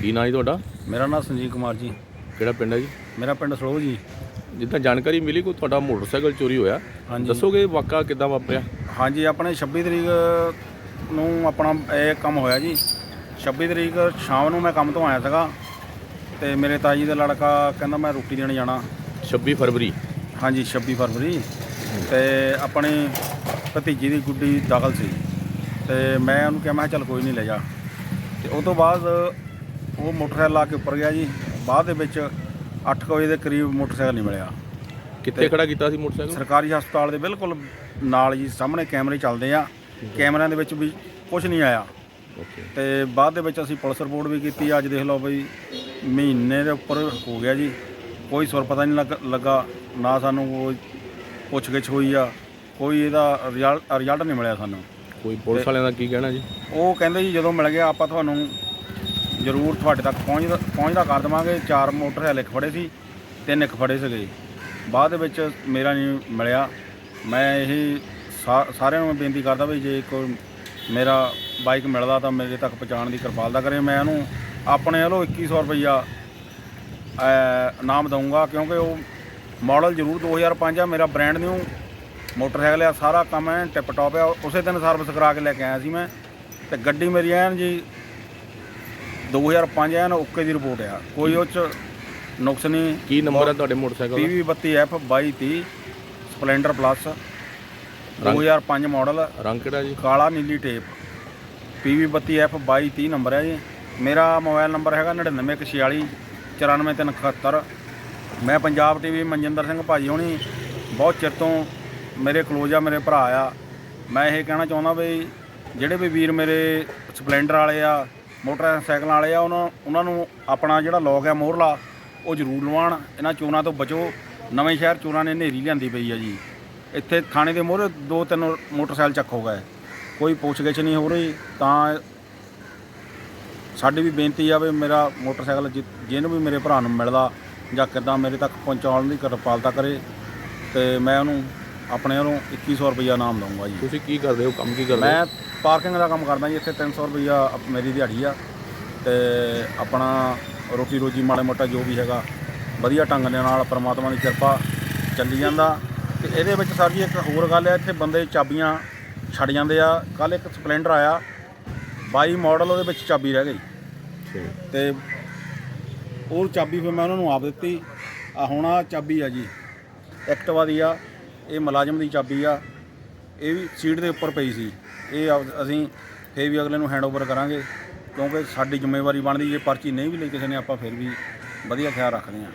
ਕੀ ਨਾਂ ਜੀ ਤੁਹਾਡਾ? ਮੇਰਾ ਨਾਮ ਸੰਜੀਵ ਕੁਮਾਰ ਜੀ। ਕਿਹੜਾ ਪਿੰਡ ਹੈ ਜੀ? ਮੇਰਾ ਪਿੰਡ ਸਲੋਹ ਜੀ। ਜਿੱਦਾਂ ਜਾਣਕਾਰੀ ਮਿਲੀ ਕੋਈ ਤੁਹਾਡਾ ਮੋਟਰਸਾਈਕਲ ਚੋਰੀ ਹੋਇਆ? ਹਾਂਜੀ। ਦੱਸੋਗੇ ਵਾਕਾ ਕਿੱਦਾਂ ਵਾਪਰਿਆ? ਹਾਂਜੀ ਆਪਣੇ 26 ਤਰੀਕ ਨੂੰ ਆਪਣਾ ਇਹ ਕੰਮ ਹੋਇਆ ਜੀ। 26 ਤਰੀਕ ਸ਼ਾਮ ਨੂੰ ਮੈਂ ਕੰਮ ਤੋਂ ਆਇਆ ਸੀਗਾ ਤੇ ਮੇਰੇ ਤਾਜੀ ਦਾ ਲੜਕਾ ਕਹਿੰਦਾ ਮੈਂ ਰੋਟੀ ਦੇਣ ਜਾਣਾ। 26 ਫਰਵਰੀ? ਹਾਂਜੀ 26 ਫਰਵਰੀ। ਤੇ ਆਪਣੀ ਭਤੀਜੀ ਦੀ ਗੁੱਡੀ ਦਾਖਲ ਸੀ। ਤੇ ਮੈਂ ਉਹਨੂੰ ਕਿਹਾ ਮੈਂ ਕਿਹਾ ਚੱਲ ਕੋਈ ਨਹੀਂ ਲੈ ਜਾ। ਤੇ ਉਸ ਤੋਂ ਬਾਅਦ ਉਹ ਮੋਟਰਸਾਈਕਲ ਲਾ ਕੇ ਉੱਪਰ ਗਿਆ ਜੀ। ਬਾਅਦ ਦੇ ਵਿੱਚ 8 ਵਜੇ ਦੇ ਕਰੀਬ ਮੋਟਰਸਾਈਕਲ ਨਹੀਂ ਮਿਲਿਆ। ਕਿੱਥੇ ਖੜਾ ਕੀਤਾ ਸੀ ਮੋਟਰਸਾਈਕਲ? ਸਰਕਾਰੀ ਹਸਪਤਾਲ ਦੇ ਬਿਲਕੁਲ ਨਾਲ ਜੀ ਸਾਹਮਣੇ ਕੈਮਰੇ ਚੱਲਦੇ ਆ। ਕੈਮਰਿਆਂ ਦੇ ਵਿੱਚ ਵੀ ਕੁਝ ਨਹੀਂ ਆਇਆ। ਤੇ ਬਾਅਦ ਦੇ ਵਿੱਚ ਅਸੀਂ ਪੁਲਿਸ ਰਿਪੋਰਟ ਵੀ ਕੀਤੀ। ਅੱਜ ਦੇਖ ਲਓ ਬਈ ਮਹੀਨੇ ਦੇ ਉੱਪਰ ਹੋ ਗਿਆ ਜੀ। ਕੋਈ ਸੁਰ ਪਤਾ ਨਹੀਂ ਲੱਗ- ਨਾ ਸਾਨੂੰ ਕੋਈ ਪੁੱਛਗਿੱਛ ਹੋਈ ਆ। ਕੋਈ ਇਹਦਾ ਰਿਜ਼ਲਟ ਰਿਜ਼ਲਟ ਨਹੀਂ ਮਿਲਿਆ ਸਾਨੂੰ। ਕੋਈ ਪੁਲਿਸ ਵਾਲਿਆਂ ਦਾ ਕੀ ਕਹਿਣਾ ਜੀ? ਉਹ ਕਹਿੰਦੇ ਜੀ ਜਦੋਂ ਮਿਲ ਗਿਆ ਆਪਾਂ ਤੁਹਾਨੂੰ ਜ਼ਰੂਰ ਤੁਹਾਡੇ ਤੱਕ ਪਹੁੰਚਦਾ ਪਹੁੰਚਦਾ ਕਰ ਦੇਵਾਂਗੇ। ਚਾਰ ਮੋਟਰਸਾਈਕਲ ਇੱਕ ਫੜੇ ਸੀ ਤਿੰਨ ਇੱਕ ਫੜੇ ਸੀਗੇ। ਬਾਅਦ ਵਿੱਚ ਮੇਰਾ ਨਹੀਂ ਮਿਲਿਆ। ਮੈਂ ਇਹ ਸਾ- ਸਾਰਿਆਂ ਨੂੰ ਬੇਨਤੀ ਕਰਦਾ ਵੀ ਜੇ ਕੋਈ ਮੇਰਾ ਬਾਈਕ ਮਿਲਦਾ ਤਾਂ ਮੇਰੇ ਤੱਕ ਪਹੁੰਚਾਉਣ ਦੀ ਕਿਰਪਾਲਤਾ ਕਰੇ। ਮੈਂ ਉਹਨੂੰ ਆਪਣੇ ਵੱਲੋਂ 2100 ਰੁਪਈਆ ਅ, ਨਾਮ ਦਊਂਗਾ ਕਿਉਂਕਿ ਉਹ ਮਾਡਲ ਜ਼ਰੂਰ 2005 ਆ ਮੇਰਾ ਬ੍ਰਾਂਡ ਨਿਊ ਮੋਟਰਸਾਈਕਲ ਆ ਸਾਰਾ ਕੰਮ ਐ ਟਿਪ ਟੌਪ ਆ। ਉਸੇ ਦਿਨ ਸਰਵਿਸ ਕਰਾ ਕੇ ਲੈ ਕੇ ਆਇਆ ਸੀ ਮੈਂ। ਤੇ ਗੱਡੀ ਮੇਰੀ ਐਨ ਜੀ 2005 ਐਨ ਓਕੇ ਦੀ ਰਿਪੋਰਟ ਆ। ਕੋਈ ਉਹ ਚ ਨੁਕਸ ਨਹੀਂ। ਕੀ ਨੰਬਰ ਹੈ ਤੁਹਾਡੇ ਮੋਟਰਸਾਈਕਲ ਦਾ? PV 32F 2230 Splendor plus 2005 model. ਰੰਗ ਕਿਹੜਾ ਜੀ? ਕਾਲਾ ਨੀਲੀ ਟੇਪ। PV 32F 2230 ਨੰਬਰ ਹੈ ਜੀ। ਮੇਰਾ ਮੋਬਾਈਲ ਨੰਬਰ ਹੈਗਾ 9946 94371 ਮੈਂ ਪੰਜਾਬ ਟੀਵੀ ਮਨਜਿੰਦਰ ਸਿੰਘ ਭਾਜੀ ਹੋਣੀ ਬਹੁਤ ਚਿਰ ਤੋਂ ਮੇਰੇ ਕਲੋਜ਼ ਆ ਮੇਰੇ ਭਰਾ ਆ। ਮੈਂ ਇਹ ਕਹਿਣਾ ਚਾਹੁੰਦਾ ਵੀ ਜਿਹੜੇ ਵੀ ਵੀਰ ਮੇਰੇ ਸਪਲੈਂਡਰ ਵਾਲੇ ਆ ਮੋਟਰਸਾਈਕਲਾਂ ਵਾਲੇ ਆ, ਉਹਨਾਂ ਉਹਨਾਂ ਨੂੰ ਆਪਣਾ ਜਿਹੜਾ ਲੋਕ ਹੈ ਮੋਹਰਲਾ, ਉਹ ਜ਼ਰੂਰ ਲਵਾਉਣ। ਇਹਨਾਂ ਚੋਰਾਂ ਤੋਂ ਬਚੋ। ਨਵੇਂ ਸ਼ਹਿਰ ਚੋਰਾਂ ਨੇ ਨੇਰੀ ਲਿਆਂਦੀ ਪਈ ਆ ਜੀ। ਇੱਥੇ ਥਾਣੇ ਦੇ ਮੋਹਰੇ ਦੋ ਤਿੰਨ ਮੋਟਰਸਾਈਕਲ ਚੱਕ ਹੋ ਗਏ। ਕੋਈ ਪੁੱਛਗਿੱਛ ਨਹੀਂ ਹੋ ਰਹੀ, ਤਾਂ ਸਾਡੀ ਵੀ ਬੇਨਤੀ ਆ ਵੀ ਮੇਰਾ ਮੋਟਰਸਾਈਕਲ ਜਿ- ਜਿਹਨੂੰ ਵੀ ਮੇਰੇ ਭਰਾ ਨੂੰ ਮਿਲਦਾ ਜਾਂ ਕਿੱਦਾਂ ਮੇਰੇ ਤੱਕ ਪਹੁੰਚਾਉਣ ਦੀ ਕਿਰਪਾਲਤਾ ਕਰੇ। ਤੇ ਮੈਂ ਉਹਨੂੰ ਆਪਣੇ ਵੱਲੋਂ 2100 ਰੁਪਈਆ ਨਾਮ ਦਊਂਗਾ ਜੀ। ਤੁਸੀਂ ਕੀ ਕਰਦੇ ਹੋ? ਕੰਮ ਕੀ ਕਰਦੇ ਹੋ? ਮੈਂ ਪਾਰਕਿੰਗ ਦਾ ਕੰਮ ਕਰਦਾ ਜੀ ਇੱਥੇ 300 ਰੁਪਈਆ ਅਪ- ਮੇਰੀ ਦਿਹਾੜੀ ਆ। ਤੇ ਆਪਣਾ ਰੋਟੀ ਰੋਜੀ ਮਾੜਾ ਮੋਟਾ ਜੋ ਵੀ ਹੈਗਾ ਵਧੀਆ ਢੰਗ ਦੇ ਨਾਲ ਪ੍ਰਮਾਤਮਾ ਦੀ ਕਿਰਪਾ ਚੱਲੀ ਜਾਂਦਾ। ਤੇ ਇਹਦੇ ਵਿੱਚ ਸਰ ਜੀ ਇੱਕ ਹੋਰ ਗੱਲ ਹੈ ਇੱਥੇ ਬੰਦੇ ਚਾਬੀਆਂ ਛੱਡ ਜਾਂਦੇ ਆ। ਕੱਲ ਇੱਕ ਸਪਲੈਂਡਰ ਆਇਆ 22 ਮਾਡਲ ਉਹਦੇ ਵਿੱਚ ਚਾਬੀ ਰਹਿ ਗਈ। ਤੇ ਉਹ ਚਾਬੀ ਫਿਰ ਮੈਂ ਉਹਨਾਂ ਨੂੰ ਆਪ ਦਿੱਤੀ। ਆ ਹੁਣ ਆ ਚਾਬੀ ਆ ਜੀ ਐਕਟਿਵਾ ਦੀ ਆ। ਇਹ ਮੁਲਾਜ਼ਮ ਦੀ ਚਾਬੀ ਆ, ਇਹ ਵੀ ਸੀਟ ਦੇ ਉੱਪਰ ਪਈ ਸੀ। ਇਹ ਆਪ- ਅਸੀਂ ਫੇਰ ਵੀ ਅਗਲੇ ਨੂੰ ਹੈਂਡਓਵਰ ਕਰਾਂਗੇ, ਕਿਉਂਕਿ ਸਾਡੀ ਜ਼ਿੰਮੇਵਾਰੀ ਬਣਦੀ, ਜੇ ਪਰਚੀ ਨਹੀਂ ਵੀ ਲਈ ਕਿਸੇ ਨੇ, ਆਪਾਂ ਫਿਰ ਵੀ ਵਧੀਆ ਖਿਆਲ ਰੱਖਦੇ ਹਾਂ।